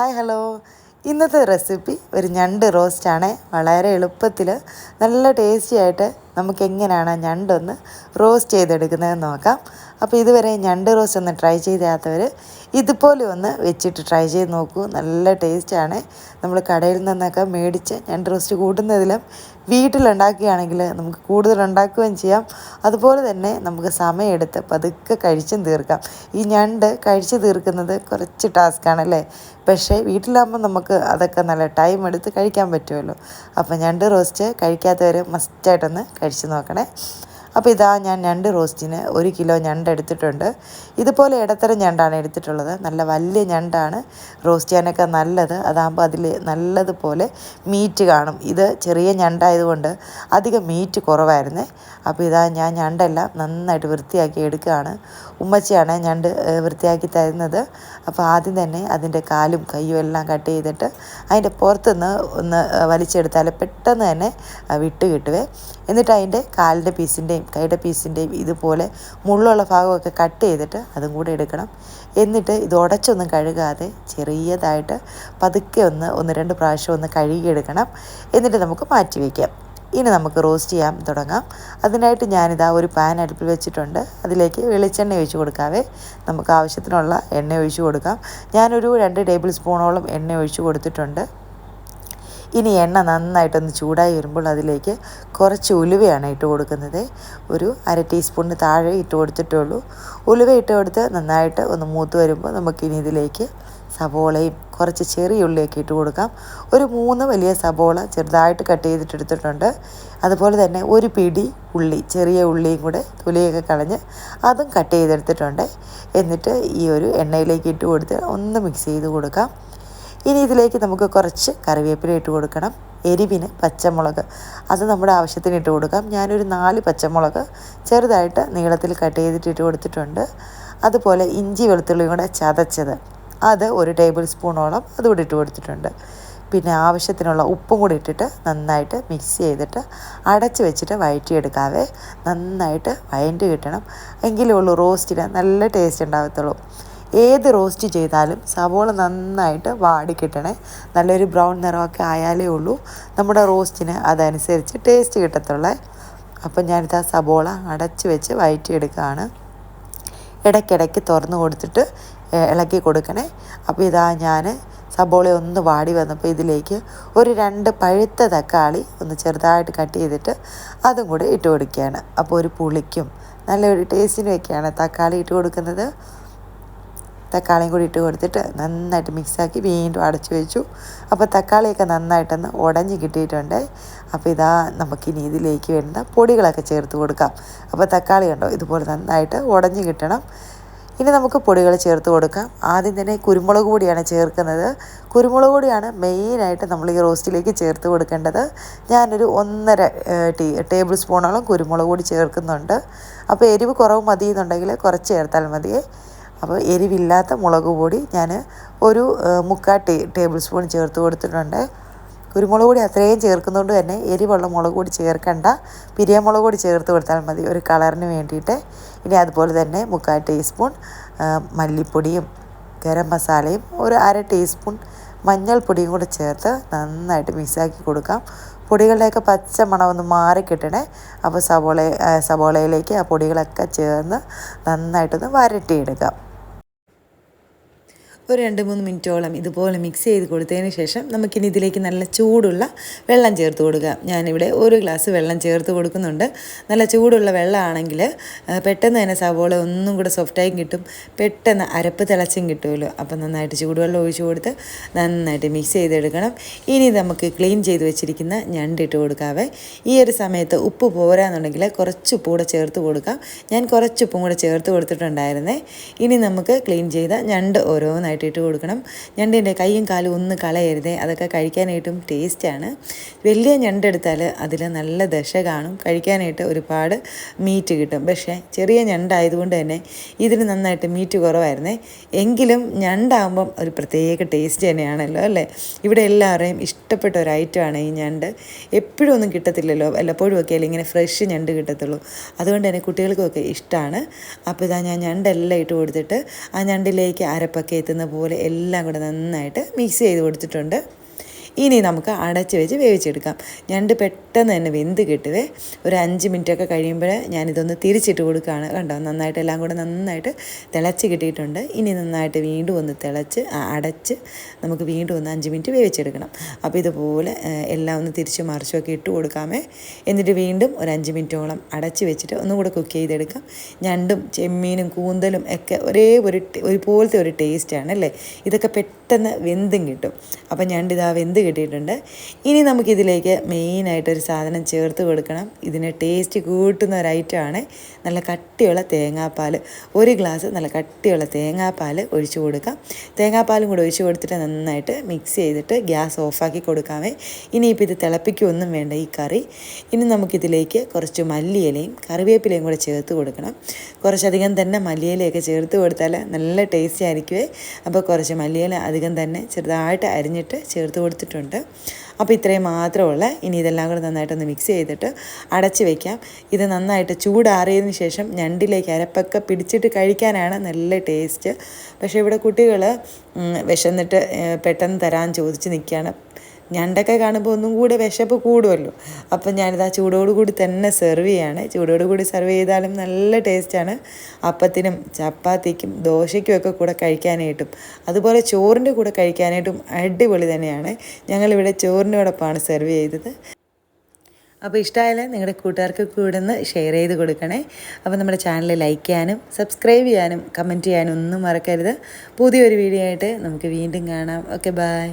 Hi hello. ഇന്നത്തെ recipe ഒരു ഞണ്ട് റോസ്റ്റാണ്. വളരെ എളുപ്പത്തിൽ നല്ല ടേസ്റ്റി ആയിട്ട് നമുക്ക് എങ്ങനെയാണ് ഞണ്ടൊന്ന് റോസ്റ്റ് ചെയ്തെടുക്കുന്നതെന്ന് നോക്കാം. അപ്പോൾ ഇതുവരെ ഞണ്ട് റോസ്റ്റ് ഒന്ന് ട്രൈ ചെയ്താത്തവർ ഇതുപോലെ ഒന്ന് വെച്ചിട്ട് ട്രൈ ചെയ്ത് നോക്കൂ. നല്ല ടേസ്റ്റാണ് നമ്മൾ കടയിൽ നിന്നൊക്കെ മേടിച്ച് ഞണ്ട് റോസ്റ്റ് കൂട്ടുന്നതിലും വീട്ടിലുണ്ടാക്കുകയാണെങ്കിൽ നമുക്ക് കൂടുതൽ ഉണ്ടാക്കുകയും ചെയ്യാം. അതുപോലെ തന്നെ നമുക്ക് സമയമെടുത്ത് പതുക്കെ കഴിച്ചും തീർക്കാം. ഈ ഞണ്ട് കഴിച്ചു തീർക്കുന്നത് കുറച്ച് ടാസ്ക്കാണ് അല്ലേ? പക്ഷേ വീട്ടിലാകുമ്പോൾ നമുക്ക് അതൊക്കെ നല്ല ടൈം എടുത്ത് കഴിക്കാൻ പറ്റുമല്ലോ. അപ്പോൾ ഞണ്ട് റോസ്റ്റ് കഴിക്കാത്തവർ മസ്റ്റായിട്ടൊന്ന് കഴിച്ചു നോക്കണേ. അപ്പോൾ ഇതാ ഞാൻ ഞണ്ട് റോസ്റ്റിന് ഒരു കിലോ ഞണ്ട് എടുത്തിട്ടുണ്ട്. ഇതുപോലെ ഇടത്തരം ഞണ്ടാണ് എടുത്തിട്ടുള്ളത്. നല്ല വലിയ ഞണ്ടാണ് റോസ്റ്റ് ചെയ്യാനൊക്കെ നല്ലത്. അതാകുമ്പോൾ അതിൽ നല്ലതുപോലെ മീറ്റ് കാണും. ഇത് ചെറിയ ഞണ്ടായതുകൊണ്ട് അധികം മീറ്റ് കുറവായിരുന്നേ. അപ്പോൾ ഇതാ ഞാൻ ഞണ്ടെല്ലാം നന്നായിട്ട് വൃത്തിയാക്കി എടുക്കുകയാണ്. ഉമ്മച്ചിയാണ് ഞണ്ട് വൃത്തിയാക്കി തരുന്നത്. അപ്പോൾ ആദ്യം തന്നെ അതിന്റെ കാലും കയ്യും എല്ലാം കട്ട് ചെയ്തിട്ട് അതിന്റെ പുറത്തുനിന്ന് ഒന്ന് വലിച്ചെടുത്താൽ പെട്ടെന്ന് തന്നെ വിട്ട് കിട്ടുവേ. എന്നിട്ട് അതിന്റെ കാലിന്റെ പീസിന്റെയും കൈയുടെ പീസിന്റെയും ഇതുപോലെ മുള്ളുള്ള ഭാഗമൊക്കെ കട്ട് ചെയ്തിട്ട് അതും കൂടെ എടുക്കണം. എന്നിട്ട് ഇത് ഉടച്ചൊന്നും കഴുകാതെ ചെറിയതായിട്ട് പതുക്കെ ഒന്ന് ഒന്ന് രണ്ട് പ്രാവശ്യം ഒന്ന് കഴുകിയെടുക്കണം. എന്നിട്ട് നമുക്ക് മാറ്റി വയ്ക്കാം. ഇനി നമുക്ക് റോസ്റ്റ് ചെയ്യാൻ തുടങ്ങാം. അതിനായിട്ട് ഞാനിതാ ഒരു പാൻ അടുപ്പിൽ വെച്ചിട്ടുണ്ട്. അതിലേക്ക് വെളിച്ചെണ്ണ ഒഴിച്ച് കൊടുക്കാവേ. നമുക്ക് ആവശ്യത്തിനുള്ള എണ്ണ ഒഴിച്ച് കൊടുക്കാം. ഞാനൊരു രണ്ട് ടേബിൾ സ്പൂണോളം എണ്ണ ഒഴിച്ച് കൊടുത്തിട്ടുണ്ട്. ഇനി എണ്ണ നന്നായിട്ടൊന്ന് ചൂടായി വരുമ്പോൾ അതിലേക്ക് കുറച്ച് ഉലുവയാണ് ഇട്ട് കൊടുക്കുന്നത്. ഒരു അര ടീസ്പൂണിന് താഴെ ഇട്ട് കൊടുത്തിട്ടുള്ളൂ. ഉലുവ ഇട്ട് കൊടുത്ത് നന്നായിട്ട് ഒന്ന് മൂത്ത് വരുമ്പോൾ നമുക്കിനി ഇതിലേക്ക് സബോളയും കുറച്ച് ചെറിയ ഉള്ളിയൊക്കെ ഇട്ട് കൊടുക്കാം. ഒരു മൂന്ന് വലിയ സബോള ചെറുതായിട്ട് കട്ട് ചെയ്തിട്ട് എടുത്തിട്ടുണ്ട്. അതുപോലെ തന്നെ ഒരു പിടി ഉള്ളി ചെറിയ ഉള്ളിയും കൂടെ തൊലിയൊക്കെ കളഞ്ഞ് അതും കട്ട് ചെയ്തെടുത്തിട്ടുണ്ട്. എന്നിട്ട് ഈ ഒരു എണ്ണയിലേക്ക് ഇട്ട് കൊടുത്ത് ഒന്ന് മിക്സ് ചെയ്ത് കൊടുക്കാം. ഇനി ഇതിലേക്ക് നമുക്ക് കുറച്ച് കറിവേപ്പില ഇട്ട് കൊടുക്കണം. എരിവിന് പച്ചമുളക്. അത് നമ്മുടെ ആവശ്യത്തിന് ഇട്ട് കൊടുക്കാം. ഞാനൊരു നാല് പച്ചമുളക് ചെറുതായിട്ട് നീളത്തിൽ കട്ട് ചെയ്തിട്ട് ഇട്ട് കൊടുത്തിട്ടുണ്ട്. അതുപോലെ ഇഞ്ചി വെളുത്തുള്ളി കൂടെ ചതച്ചത് അത് ഒരു ടേബിൾ സ്പൂണോളം അതുകൂടി ഇട്ട് കൊടുത്തിട്ടുണ്ട്. പിന്നെ ആവശ്യത്തിനുള്ള ഉപ്പും കൂടി ഇട്ടിട്ട് നന്നായിട്ട് മിക്സ് ചെയ്തിട്ട് അടച്ച് വെച്ചിട്ട് വഴറ്റിയെടുക്കാവേ നന്നായിട്ട് വഴറ്റി കിട്ടണം. എങ്കിലേ ഉള്ളൂ റോസ്റ്റിന് നല്ല ടേസ്റ്റ് ഉണ്ടാകത്തുള്ളൂ ഏത് റോസ്റ്റ് ചെയ്താലും സവോള നന്നായിട്ട് വാടി കിട്ടണേ. നല്ലൊരു ബ്രൗൺ നിറമൊക്കെ ആയാലേ ഉള്ളൂ. നമ്മുടെ റോസ്റ്റിന് അതനുസരിച്ച് ടേസ്റ്റ് കിട്ടത്തുള്ളേ. അപ്പം ഞാനിത് ആ സബോള അടച്ച് വെച്ച് വയറ്റിയെടുക്കുകയാണ്. ഇടയ്ക്കിടയ്ക്ക് തുറന്നു കൊടുത്തിട്ട് ഇളക്കി കൊടുക്കണേ. അപ്പോൾ ഇതാ ഞാൻ സബോള ഒന്ന് വാടി വന്നപ്പോൾ ഇതിലേക്ക് ഒരു രണ്ട് പഴുത്ത തക്കാളി ഒന്ന് ചെറുതായിട്ട് കട്ട് ചെയ്തിട്ട് അതും കൂടെ ഇട്ട് കൊടുക്കുകയാണ്. അപ്പോൾ ഒരു പുളിക്കും നല്ലൊരു ടേസ്റ്റിനുമൊക്കെയാണ് തക്കാളി ഇട്ട് കൊടുക്കുന്നത്. തക്കാളിയും കൂടി ഇട്ട് കൊടുത്തിട്ട് നന്നായിട്ട് മിക്സാക്കി വീണ്ടും അടച്ചു വെച്ചു. അപ്പോൾ തക്കാളിയൊക്കെ നന്നായിട്ടൊന്ന് ഉടഞ്ഞ് കിട്ടിയിട്ടുണ്ട്. അപ്പോൾ ഇതാ നമുക്കിനി ഇതിലേക്ക് വരുന്ന പൊടികളൊക്കെ ചേർത്ത് കൊടുക്കാം. അപ്പോൾ തക്കാളി കണ്ടോ ഇതുപോലെ നന്നായിട്ട് ഉടഞ്ഞ് കിട്ടണം. ഇനി നമുക്ക് പൊടികൾ ചേർത്ത് കൊടുക്കാം. ആദ്യം തന്നെ കുരുമുളക് പൊടിയാണ് ചേർക്കുന്നത്. കുരുമുളക് പൊടിയാണ് മെയിനായിട്ട് നമ്മൾ ഈ റോസ്റ്റിലേക്ക് ചേർത്ത് കൊടുക്കേണ്ടത്. ഞാനൊരു ഒന്നര ടീ ടേബിൾ സ്പൂണോളം കുരുമുളക് പൊടി ചേർക്കുന്നുണ്ട്. അപ്പോൾ എരിവ് കുറവ് മതി എന്നുണ്ടെങ്കിൽ കുറച്ച് ചേർത്താൽ മതിയേ. അപ്പോൾ എരിവില്ലാത്ത മുളക് പൊടി ഞാൻ ഒരു മുക്കാൽ ടേ ടേബിൾ സ്പൂൺ ചേർത്ത് കൊടുത്തിട്ടുണ്ട്. കുരുമുളക് പൊടി അത്രയും ചേർക്കുന്നതുകൊണ്ട് തന്നെ എരിവുള്ള മുളക് പൊടി ചേർക്കണ്ട. പിരിയമുളക് പൊടി ചേർത്ത് കൊടുത്താൽ മതി ഒരു കളറിന് വേണ്ടിയിട്ട്. ഇനി അതുപോലെ തന്നെ മുക്കാൽ ടീസ്പൂൺ മല്ലിപ്പൊടിയും ഗരം മസാലയും ഒരു അര ടീസ്പൂൺ മഞ്ഞൾപ്പൊടിയും കൂടെ ചേർത്ത് നന്നായിട്ട് മിക്സാക്കി കൊടുക്കാം. പൊടികളുടെയൊക്കെ പച്ച മണമൊന്ന് മാറിക്കിട്ടണേ അപ്പോൾ സവോള സവോളയിലേക്ക് ആ പൊടികളൊക്കെ ചേർന്ന് നന്നായിട്ടൊന്ന് വരട്ടിയെടുക്കാം. ഒരു രണ്ട് മൂന്ന് മിനിറ്റോളം ഇതുപോലെ മിക്സ് ചെയ്ത് കൊടുത്തതിന് ശേഷം നമുക്കിനി ഇതിലേക്ക് നല്ല ചൂടുള്ള വെള്ളം ചേർത്ത് കൊടുക്കുക ഞാനിവിടെ ഒരു ഗ്ലാസ് വെള്ളം ചേർത്ത് കൊടുക്കുന്നുണ്ട്. നല്ല ചൂടുള്ള വെള്ളമാണെങ്കിൽ പെട്ടെന്ന് തന്നെ സവോള ഒന്നും കൂടെ സോഫ്റ്റായും കിട്ടും. പെട്ടെന്ന് അരപ്പ് തിളച്ചും കിട്ടുമല്ലോ. അപ്പം നന്നായിട്ട് ചൂടുവെള്ളം ഒഴിച്ചു കൊടുത്ത് നന്നായിട്ട് മിക്സ് ചെയ്തെടുക്കണം. ഇനി നമുക്ക് ക്ലീൻ ചെയ്ത് വെച്ചിരിക്കുന്ന ഞണ്ടിട്ട് കൊടുക്കാവേ. ഈ ഒരു സമയത്ത് ഉപ്പ് പോരാന്നുണ്ടെങ്കിൽ കുറച്ച് ഉപ്പ് കൂടെ ചേർത്ത് കൊടുക്കാം. ഞാൻ കുറച്ച് ഉപ്പും കൂടെ ചേർത്ത് കൊടുത്തിട്ടുണ്ടായിരുന്നേ. ഇനി നമുക്ക് ക്ലീൻ ചെയ്ത ഞണ്ട് ഓരോന്നായിട്ട് ഇട്ട് കൊടുക്കണം. ഞണ്ടിന്റെ കൈയും കാലും ഒന്ന് കളയരുതേ. അതൊക്കെ കഴിക്കാനായിട്ടും ടേസ്റ്റാണ്. വലിയ ഞണ്ടെടുത്താൽ അതിൽ നല്ല ദശ കാണും. കഴിക്കാനായിട്ട് ഒരുപാട് മീറ്റ് കിട്ടും. പക്ഷേ ചെറിയ ഞണ്ടായതുകൊണ്ട് തന്നെ ഇതിന് നന്നായിട്ട് മീറ്റ് കുറവായിരുന്നേ. എങ്കിലും ഞണ്ടാകുമ്പം ഒരു പ്രത്യേക ടേസ്റ്റ് തന്നെയാണല്ലോ അല്ലേ? ഇവിടെ എല്ലാവരെയും ഇഷ്ടപ്പെട്ട ഒരു ഐറ്റമാണ് ഈ ഞണ്ട്. എപ്പോഴും ഒന്നും കിട്ടത്തില്ലല്ലോ. വല്ലപ്പോഴും ഒക്കെ അല്ലെങ്കിൽ ഇങ്ങനെ ഫ്രഷ് ഞണ്ട് കിട്ടത്തുള്ളൂ. അതുകൊണ്ട് തന്നെ കുട്ടികൾക്കൊക്കെ ഇഷ്ടമാണ് അപ്പോൾ ഇതാ ഞാൻ ഞണ്ടെല്ലാം ഇട്ട് കൊടുത്തിട്ട് ആ ഞണ്ടിലേക്ക് അരപ്പൊക്കെ എത്തുന്ന പോലെ എല്ലാം കൂടെ നന്നായിട്ട് മിക്സ് ചെയ്ത് കൊടുത്തിട്ടുണ്ട്. ഇനി നമുക്ക് അടച്ച് വെച്ച് വേവിച്ചെടുക്കാം. ഞണ്ട് പെട്ടെന്ന് തന്നെ വെന്ത് കിട്ടുവേ. ഒരു അഞ്ച് മിനിറ്റൊക്കെ കഴിയുമ്പോൾ ഞാനിതൊന്ന് തിരിച്ചിട്ട് കൊടുക്കുകയാണ്. കണ്ടോ? നന്നായിട്ട് എല്ലാം കൂടെ നന്നായിട്ട് തിളച്ച് കിട്ടിയിട്ടുണ്ട്. ഇനി നന്നായിട്ട് വീണ്ടും ഒന്ന് തിളച്ച് അടച്ച് നമുക്ക് വീണ്ടും ഒന്ന് അഞ്ച് മിനിറ്റ് വേവിച്ചെടുക്കണം. അപ്പോൾ ഇതുപോലെ എല്ലാം ഒന്ന് തിരിച്ച് മറിച്ചൊക്കെ ഇട്ട് കൊടുക്കാമേ. എന്നിട്ട് വീണ്ടും ഒരു അഞ്ച് മിനിറ്റോളം അടച്ച് വെച്ചിട്ട് ഒന്നും കൂടെ കുക്ക് ചെയ്തെടുക്കാം. ഞണ്ടും ചെമ്മീനും കൂന്തലും ഒക്കെ ഒരേ ഒരു ഒരുപോലത്തെ ഒരു ടേസ്റ്റാണ് അല്ലേ? ഇതൊക്കെ പെട്ടെന്ന് വെന്തും കിട്ടും. അപ്പോൾ ഞണ്ടിതാ വെന്ത് കിട്ടിയിട്ടുണ്ട്. ഇനി നമുക്കിതിലേക്ക് മെയിനായിട്ടൊരു സാധനം ചേർത്ത് കൊടുക്കണം. ഇതിന് ടേസ്റ്റ് കൂട്ടുന്ന ഒരു ഐറ്റമാണ് നല്ല കട്ടിയുള്ള തേങ്ങാപ്പാൽ ഒരു ഗ്ലാസ് നല്ല കട്ടിയുള്ള തേങ്ങാപ്പാൽ ഒഴിച്ചു കൊടുക്കാം. തേങ്ങാപ്പാലും കൂടെ ഒഴിച്ചു കൊടുത്തിട്ട് നന്നായിട്ട് മിക്സ് ചെയ്തിട്ട് ഗ്യാസ് ഓഫാക്കി കൊടുക്കാമേ ഇനിയിപ്പോൾ ഇത് തിളപ്പിക്കുകയൊന്നും വേണ്ട ഈ കറി. ഇനി നമുക്കിതിലേക്ക് കുറച്ച് മല്ലിയിലയും കറിവേപ്പിലയും കൂടെ ചേർത്ത് കൊടുക്കണം. കുറച്ചധികം തന്നെ മല്ലിയിലയൊക്കെ ചേർത്ത് കൊടുത്താൽ നല്ല ടേസ്റ്റി ആയിരിക്കുമേ അപ്പോൾ കുറച്ച് മല്ലിയില അധികം തന്നെ ചെറുതായിട്ട് അരിഞ്ഞിട്ട് ചേർത്ത് കൊടുത്തിട്ടുണ്ട് അപ്പോൾ ഇത്രയും മാത്രമുള്ള ഇനി ഇതെല്ലാം കൂടെ നന്നായിട്ടൊന്ന് മിക്സ് ചെയ്തിട്ട് അടച്ച് വയ്ക്കാം ഇത് നന്നായിട്ട് ചൂടാറിയതിന് ശേഷം ഞണ്ടിലേക്ക് അരപ്പൊക്കെ പിടിച്ചിട്ട് കഴിക്കാനാണ് നല്ല ടേസ്റ്റ് പക്ഷേ ഇവിടെ കുട്ടികൾ വിശന്നിട്ട് പെട്ടെന്ന് തരാൻ ചോദിച്ച് നിൽക്കുകയാണ്. ഞണ്ടൊക്കെ കാണുമ്പോൾ ഒന്നും കൂടെ വിശപ്പ് കൂടുമല്ലോ അപ്പം ഞാനിത് ആ ചൂടോട് കൂടി തന്നെ സെർവ് ചെയ്യാണ്. ചൂടോട് കൂടി സെർവ് ചെയ്താലും നല്ല ടേസ്റ്റാണ് അപ്പത്തിനും ചപ്പാത്തിക്കും ദോശയ്ക്കും ഒക്കെ കൂടെ കഴിക്കാനായിട്ടും അതുപോലെ ചോറിന്റെ കൂടെ കഴിക്കാനായിട്ടും അടിപൊളി തന്നെയാണ്. ഞങ്ങളിവിടെ ചോറിനോടൊപ്പമാണ് സെർവ് ചെയ്തത്. അപ്പോൾ ഇഷ്ടമായാലും നിങ്ങളുടെ കൂട്ടുകാർക്ക് കൂടെ ഒന്ന് ഷെയർ ചെയ്ത് കൊടുക്കണേ. അപ്പോൾ നമ്മുടെ ചാനൽ ലൈക്ക് ചെയ്യാനും സബ്സ്ക്രൈബ് ചെയ്യാനും കമന്റ് ചെയ്യാനും ഒന്നും മറക്കരുത്. പുതിയൊരു വീഡിയോ ആയിട്ട് നമുക്ക് വീണ്ടും കാണാം. Okay bye